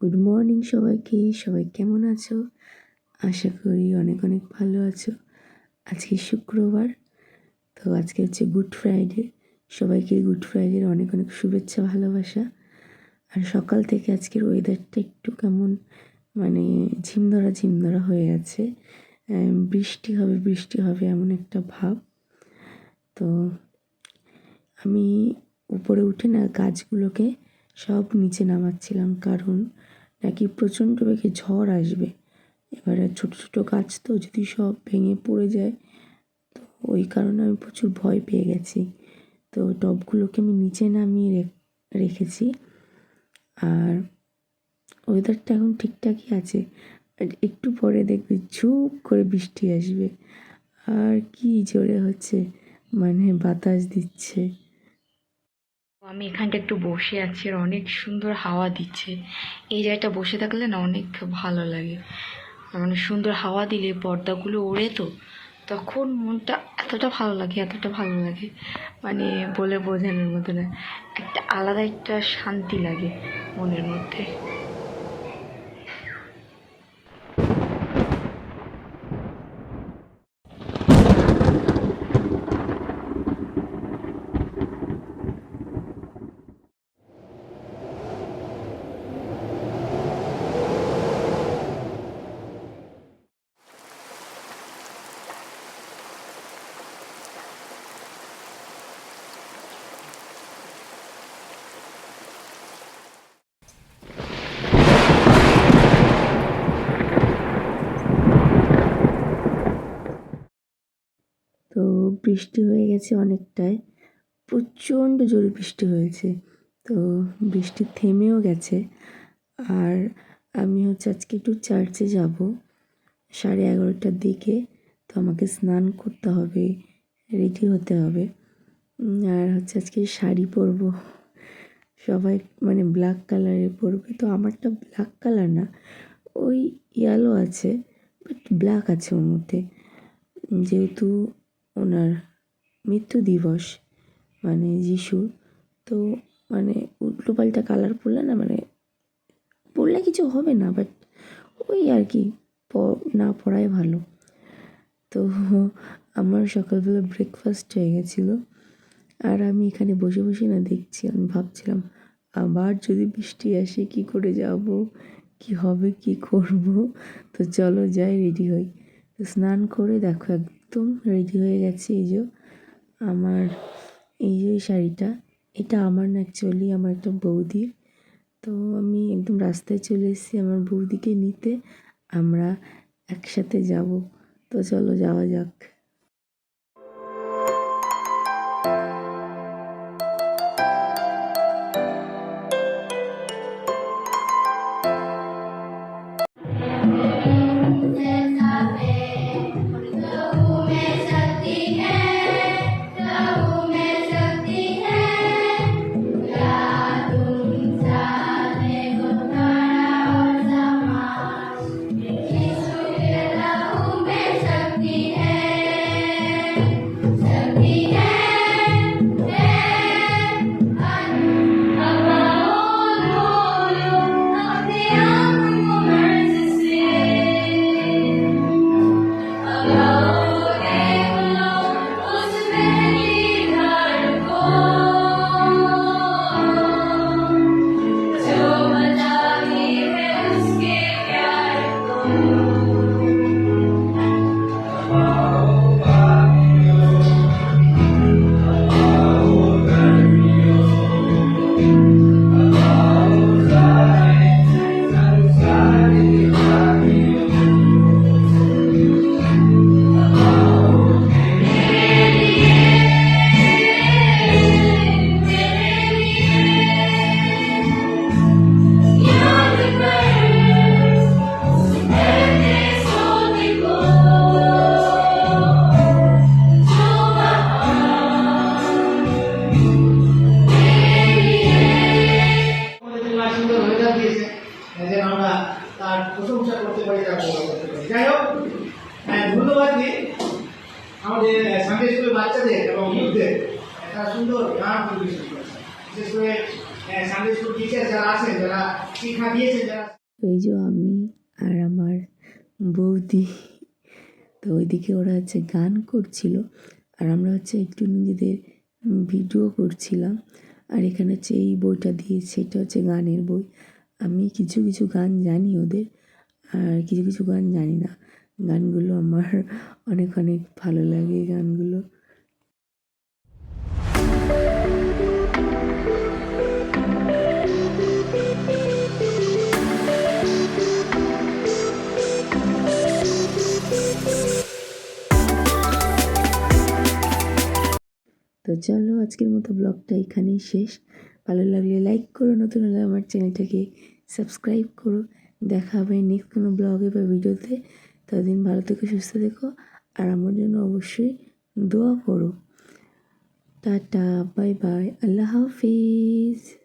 Good morning সবাইকে, সবাই কেমন আছো? আশা করি অনেক অনেক ভালো আছো। আজকে শুক্রবার, তো আজকে হচ্ছে গুড ফ্রাইডে সবাইকে গুড ফ্রাইডের অনেক অনেক শুভেচ্ছা, ভালোবাসা। আর সকাল থেকে আজকের ওয়েদারটা একটু কেমন মানে ঝিমধরা ঝিমধরা হয়ে আছে। বৃষ্টি হবে বৃষ্টি হবে এমন একটা ভাব। তো আমি উপরে উঠে না গাছগুলোকে সব নিচে নামাচ্ছিলাম, কারণ নাকি প্রচণ্ড বেগে ঝড় আসবে। এবারে ছোট ছোট গাছ তো যদি সব ভেঙে পড়ে যায়, তো ওই কারণে আমি প্রচুর ভয় পেয়ে গেছি। তো টবগুলোকে আমি নিচে নামিয়ে রেখেছি। আর ওয়েদারটা এখন ঠিকঠাকই আছে। একটু পরে দেখবে ঝুপ করে বৃষ্টি আসবে। আর কি জোরে হচ্ছে মানে বাতাস দিচ্ছে। আমি এখানটা একটু বসে আছি আর অনেক সুন্দর হাওয়া দিচ্ছে। এই জায়গাটা বসে থাকলে না অনেক ভালো লাগে। মানে সুন্দর হাওয়া দিলে পর্দাগুলো ওড়ে তো, তখন মনটা এতটা ভালো লাগে, এতটা ভালো লাগে। মানে বলে বোঝানোর মতো না, একটা আলাদা একটা শান্তি লাগে মনের মধ্যে তো বৃষ্টি হয়ে গেছে অনেকটাই। প্রচণ্ড জোরে বৃষ্টি হয়েছে। তো বৃষ্টি থেমেও গেছে। আর আমি হচ্ছে আজকে একটু চার্চে যাব। সাড়ে এগারোটার দিকে। তো আমাকে স্নান করতে হবে, রেডি হতে হবে। আর হচ্ছে আজকে শাড়ি পরবো। সবাই মানে ব্ল্যাক কালারে পরবে। তো আমারটা ব্ল্যাক কালার না, ওই ইয়েলো আছে বাট ব্ল্যাক আছে ওর মধ্যে। যেহেতু ওনার মৃত্যু দিবস মানে যিশু। তো মানে উল্টোপাল্টা কালার পরলে না মানে পরলে কিছু হবে না বাট ওই আর কি না পড়াই ভালো। তো আমার সকালবেলা ব্রেকফাস্ট হয়ে গেছিল, আর আমি এখানে বসে বসে না দেখছি, আমি ভাবছিলাম আবার যদি বৃষ্টি আসে কি করে যাব, কি হবে, কি করব? তো চলো যাই রেডি হই। তো স্নান করে দেখো একদম রেডি হয়ে গেছে এই যে আমার, এই যে শাড়িটা। এটা আমার না অ্যাকচুয়ালি আমার একটা বৌদির। তো আমি একদম রাস্তায় চলে এসেছি আমার বৌদিকে নিতে। আমরা একসাথে যাব। তো চলো যাওয়া যাক। আমাদের স্কুলের বাচ্চাদের এবং একটা সুন্দর গান পরিবেশন বিশেষ করে স্কুল টিচার যারা আছেন, যারা শিক্ষা দিয়েছেন, যারা এই যে আমি আর আমার বৌদি, তো ওইদিকে ওরা হচ্ছে গান করছিল আর আমরা হচ্ছে একটু নিজেদের ভিডিও করছিলাম আর এখানে হচ্ছে এই বইটা দিয়েছে এটা হচ্ছে গানের বই। আমি কিছু কিছু গান জানি ওদের আর কিছু কিছু গান জানি না। গানগুলো আমার অনেক অনেক ভালো লাগে গানগুলো। তো চলো আজকের মতো ব্লগটা এখানেই শেষ। ভালো লাগলে লাইক করো, নতুন হলে আমার চ্যানেলটাকে সাবস্ক্রাইব করো। দেখা হবে নেক্সট কোনো ব্লগে বা ভিডিওতে ততদিন ভালো থেকো, সুস্থ থেকো আর আমার জন্য অবশ্যই দোয়া করো। টাটা, বাই বাই, আল্লাহ হাফিজ।